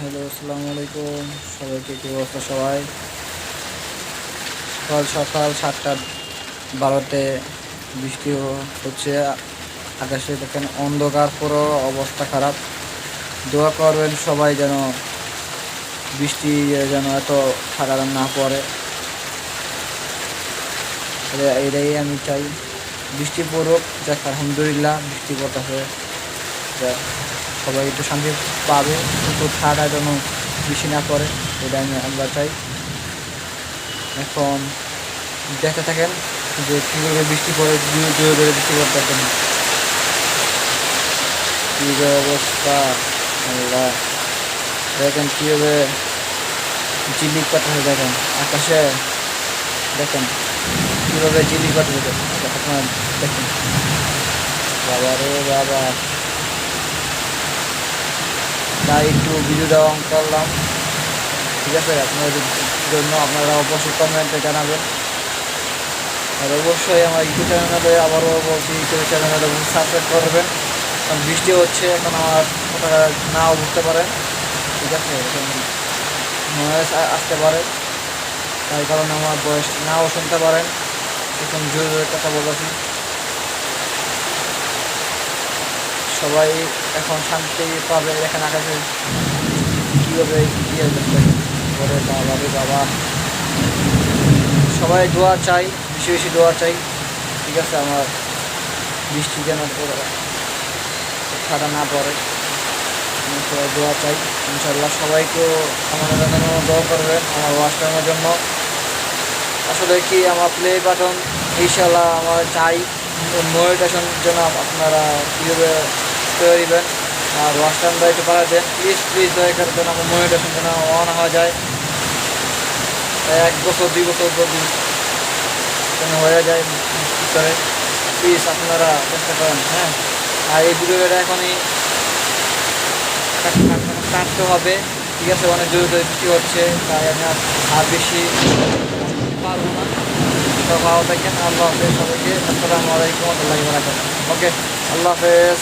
Hello আসসালামু আলাইকুম সবাইকে কি অবস্থা সবাই? সকাল সকাল সাতটা বারোতে বৃষ্টি হচ্ছে। আকাশে দেখেন অন্ধকার, পুরো অবস্থা খারাপ। দোয়া করবেন সবাই যেন বৃষ্টি যেন এত খারাপ না পড়ে। এটা- এটাই আমি চাই। বৃষ্টি পড়ুক, যাক, আলহামদুলিল্লাহ, বৃষ্টি পড়তেছে। যাক। সবাই একটু শান্তি পাবে, কিন্তু ঠান্ডা যেন বেশি না পড়ে এটা আমি আমরা চাই। এখন দেখতে থাকেন যে কীভাবে বৃষ্টি পড়ে জোরে জোরে বৃষ্টি পড়তে থাকেন কী অবস্থা দেখেন কীভাবে জিলিক পাঠাতে দেখেন আকাশে। দেখেন কীভাবে জিলিক পাঠাতে আপনার দেখেন। বাবা রে বাবা। তাই একটু ভিডিওটা অন করলাম। ঠিক আছে, আপনাদের জন্য আপনারা অবশ্যই কমেন্টে জানাবেন। আর অবশ্যই আমার ইউটিউব চ্যানেলে আবারও বলছি ইউটিউব চ্যানেলে সাবস্ক্রাইব করবেন। কারণ বৃষ্টি হচ্ছে, এখন আমার কথাটা নাও বুঝতে পারেন ঠিক আছে নয়েস আসতে পারে। তাই কারণে আমার বয়স নাও শুনতে পারেন। এখন জোরে জোরে কথা বলতেছি। সবাই এখন শান্তি পাবে এখানে আকাশে। কীভাবে ইয়ে করে বাবা বাবা। সবাই দোয়া চাই, বেশি বেশি দোয়া চাই। ঠিক আছে, আমার বৃষ্টি যেন ঠান্ডা না পড়ে। সবাই দোয়া চাই ইনশাল্লাহ সবাইকেও আমার জন্য দোয়া করবেন আমার ওয়াশটার জন্য। আসলে কি আমার প্লে বাটন ইনশাল্লাহ আমার চাই। মনিটেশন যেন আপনারা কীভাবে করে দিবেন? আর ওয়াশটার্নটা একটু বাড়া দেন। প্লিজ প্লিজ দয়া করে যেন আমার মনিটেশন যেন অন হওয়া যায়। এক বছর, দুই বছর যদি যেন হয়ে যায় ভিতরে প্লিজ আপনারা চেষ্টা করেন হ্যাঁ? আর এই ভিডিওটা এখনই কাট- কাট- কাটতে হবে। ঠিক আছে, অনেক জোরে বৃষ্টি হচ্ছে, তাই আমি আর বেশি পারব না। তো ভালো থাকেন আল্লাহ হাফেজ সবাইকে। আসসালামু আলাইকুম আল্লাহ ওকে আল্লাহ হাফেজ।